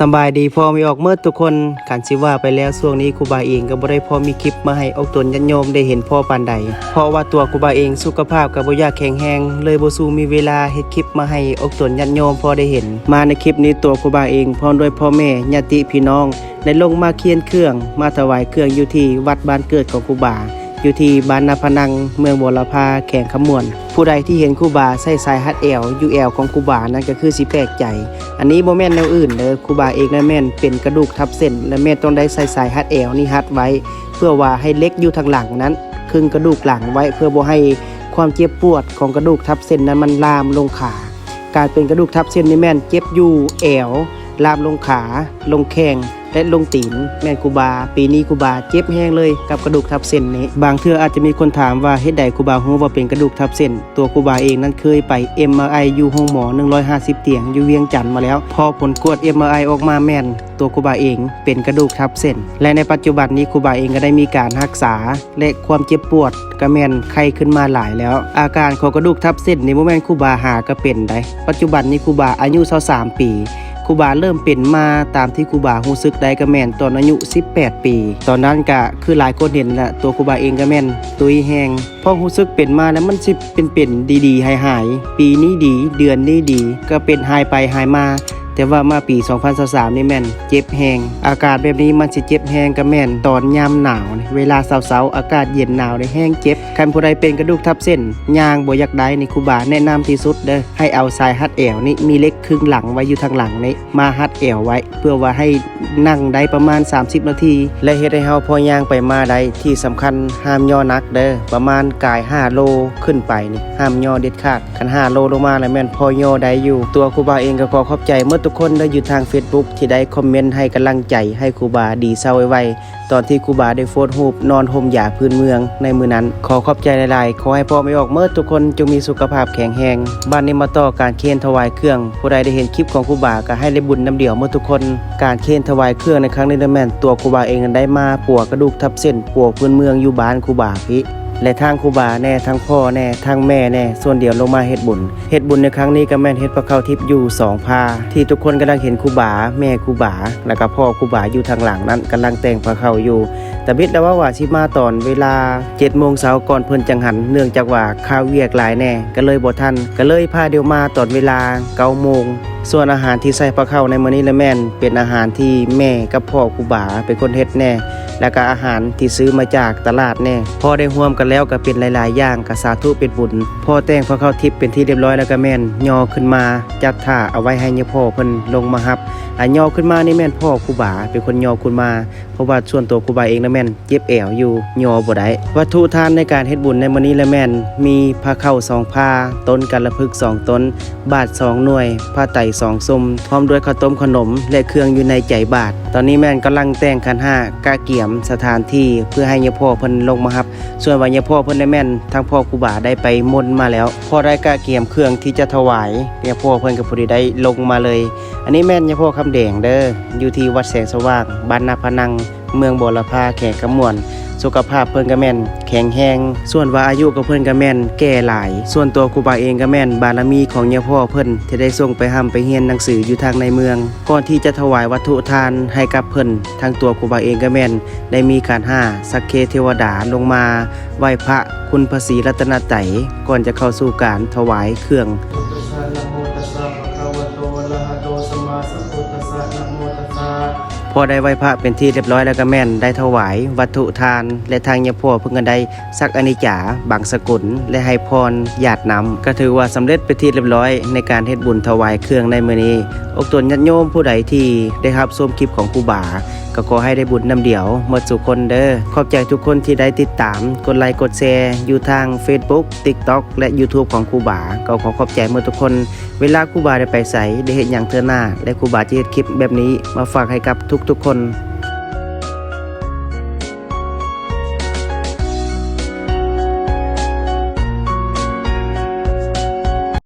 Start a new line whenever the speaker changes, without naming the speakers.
สบายดีพอมีออกเมื่อทุกคนขันสิว่าไปแล้วช่วงนี้ครูบาเองก็บ่ได้พอมีคลิปมาให้ออกตนยันโยมได้เห็นพ่อปานใด เพราะว่าตัวครูบาเองสุขภาพก็บ่ยากแข็งแรงเลยบ่สู้มีเวลาเฮ็ดคลิปมาให้ออกตนยันโยมพอได้เห็น มาในคลิปนี้ตัวครูบาเองพร้อมด้วยพ่อแม่ญาติพี่น้องได้ลงมาเคียนเครื่อง มาถวายเครื่องอยู่ที่วัดบ้านเกิดของครูบา อยู่ที่บ้านนาพนัง เมืองบัวลพาแข่งขมวน ผู้ใดที่เห็นคูบาใส่สายฮัดแอลยูแอลของคูบานั่นก็คือสิแปลกใจ อันนี้โมแม่นแนวอื่นเด้อครูบาเองนั่นแม่นเป็นกระดูกทับเส้น และแม่ต้องได้ใส่สายฮัดแอลนี่ฮัดไว้ เพื่อว่าให้เล็กอยู่ทางหลังนั้นครึ่งกระดูกหลังไว้เพื่อบ่ให้ความเจ็บปวดของกระดูกทับเส้นนั้นมันลามลงขา การเป็นกระดูกทับเส้นนี่แม่นเจ็บอยู่แอวลามลงขา ลงแข้ง และลงตีนแม่นครูบา ปีนี้คูบาเจ็บแห้งเลยกับกระดูกทับเส้นนี้บางเทื่ออาจจะมีคนถามว่าเฮ็ดใดครูบาฮู้ว่าเป็นกระดูกทับเส้น ตัวคูบาเองนั้นเคยไป MRI อยู่ห้องหมอ 150 เตียงอยู่เวียงจันทน์มาแล้ว พอผลกวด MRI ออกมาแม่น ตัวคูบาเองเป็นกระดูกทับเส้น และในปัจจุบันนี้คูบาเองก็ได้มีการรักษา และความเจ็บปวดก็แม่นไข้ขึ้นมาหลายแล้ว อาการของกระดูกทับเส้นนี่บ่แม่นคูบาหาก็เป็นได้ปัจจุบันนี้คูบาอายุ23ปี ครูบาเริ่มเป็นมาตามที่ครูบาหูซึกได้ก็แม่นตอนอายุ 18 ปี ตอนนั้นก็คือหลายคนเห็นแหละตัวครูบาเองก็แม่นตุยแหงพอหูซึกเป็นมาแล้วมันสิเป็นเป็นดีๆหายหายๆปีนี้ดี เดือนนี้ดี ก็เป็นหายไปหายมา แต่ว่ามาปี 2023 นี่แม่น เจ็บแหงอากาศแบบนี้มันสิเจ็บแหงก็แม่นตอนยามหนาว เวลาเสาร์ๆอากาศเย็นหนาวนี่แห้งเจ็บคันผู้ใดเป็นกระดูกทับเส้นยางบ่อยากได้นี่ครูบาแนะนำที่สุดเด้อให้เอาสายฮัดแอวนี่มีเล็กครึ่งหลังไว้อยู่ทางหลังนี่มาฮัดแอวไว้ เพื่อว่าให้นั่งได้ประมาณ 30 นาที และเฮ็ดให้เฮาพอยางไปมาได้ที่สำคัญห้ามย่อนักเด้อประมาณกาย 5 โลขึ้นไปนี่ห้ามย่อเด็ดขาดคัน5โลลงมาแล้วแม่นพอย่อได้อยู่ ตัวคูบาเองก็ขอขอบใจเมื่อทุกคนได้อยู่ทาง Facebook ที่ได้คอมเมนต์ให้กำลังใจให้ครูบาดีเศร้าไวๆตอนที่ครูบาได้โฟดรูปนอนห่มหยาพื้นเมือง ในมือนั้น ขอขอบใจหลายๆ ขอให้พ่อไม่ออกเมื่อทุกคนจงมีสุขภาพแข็งแรงบ้านนี้มาต่อการเคนถวายเครื่อง ผู้ใดได้เห็นคลิปของครูบาก็ให้ได้บุญน้ำเดียวเมื่อทุกคน การเคนถวายเครื่องในครั้งนี้นะแม่นตัวครูบาเองได้มาปัวกระดูกทับเส้นปัวพื้นเมืองอยู่บ้านครูบาพี่ และทางครูบาแน่ทั้งพ่อแน่ทั้งแม่แน่ส่วนเดียวลงมาเฮ็ดบุญเฮ็ดบุญในครั้งนี้ก็แม่นเฮ็ดพระเข้าทิพย์อยู่สองพาที่ทุกคนกำลังเห็นครูบาแม่ครูบาแล้วก็พ่อครูบาอยู่ทางหลังนั้นกำลังแต่งพระเข้าอยู่แต่บิดแล้วว่าว่าสิมาตอนเวลา7โมงเช้าก่อนเพิ่นจังหันเนื่องจากว่าข้าวเวียกหลายแน่ก็เลยบ่ทันก็เลยพาเดียวมาตอนเวลา9โมง ส่วนอาหารที่ใส่พระเข้าในมื้อนี้ละแม่นเป็นอาหารที่แม่กับพ่อครูบาเป็นคนเฮ็ดแน่ แล้วก็อาหารที่ซื้อมาจากตลาดแน่พอได้ร่วมกันแล้วก็เป็นหลาย ๆ อย่างก็สาธุเป็นบุญพ่อแต่งพระเข้าทิพย์เป็นที่เรียบร้อยแล้วก็แม่นย่อขึ้นมา จัดท่าเอาไว้ให้ยพ่อเพิ่นลงมารับอันย่อขึ้นมานี่แม่นพ่อครูบาเป็นคนย่อขึ้นมาเพราะว่าส่วนตัวครูบาเองนะแม่นเจ็บแอวอยู่ย่อบ่ได้วัตถุทานในการเฮ็ดบุญในมื้อนี้ละแม่นมีผ้าเข้าสองผ้าต้นกัลพึกสองต้น บาทสองหน่วยผ้าไตสองซุมพร้อมด้วยข้าวต้มขนม และเครื่องอยู่ในใจบาท ตอนนี้แม่นกำลังแต่งขันห้ากาเกี่ยมสถานที่เพื่อให้ยพ่อเพิ่นลงมาครับ ส่วนว่ายาพ่อเพิ่นได้แม่นทางพ่อครูบาได้ไปมนต์มาแล้วพอได้กาเกี่ยมเครื่องที่จะถวายยาพ่อเพิ่นก็พอดีได้ลงมาเลย อันนี้แม่นยาพ่อคำแดงเด้ออยู่ที่วัดแสงสว่างบ้านนาพนัง เมืองบัวละพาแขกกำมวน สุขภาพเพิ่นก็แม่น แข็งแรงส่วนว่าอายุก็เพิ่นก็แม่น แก่หลาย ส่วนตัวครูบาเองก็แม่น บารมีของยาพ่อเพิ่นที่ได้ส่งไปห้ำไปเรียนหนังสืออยู่ทางในเมือง ก่อนที่จะถวายวัตถุทานให้กับเพิ่นทางตัวครูบาเองก็แม่น ได้มีการห้าสักเคเทวดาลงมาไหว้พระคุณพระศรีรัตนไตรก่อนจะเข้าสู่การถวายเครื่องพ อได้ไหว้พระเป็นที่เรียบร้อยแล้วก็แม่นได้ถวาย วัตถุทาน และทางยาพ่อเพิ่งก็ได้สักอนิจจาบางสกุล และให้พรญาตินำก็ถือว่าสำเร็จไปนที่เรียบร้อยในการเฮ็ดบุญถวายเครื่องในมื้อนี้อกตนญาติโยมผู้ใดที่ได้รับชมคลิปของครูบาก็ขอให้ได้บุญนำเดียวหมดสุขคนเด้อขอบใจทุกคนที่ได้ติดตาม กดไลค์กดแชร์อยู่ทาง Facebook TikTok และ YouTube ของครูบาก็ขอขอบใจหมดทุกคน เวลาครูบาได้ไปใส่ได้เห็นอย่างเธอหน้า และครูบาจะเฮ็ดคลิปแบบนี้มาฝากให้กับทุกทุกคน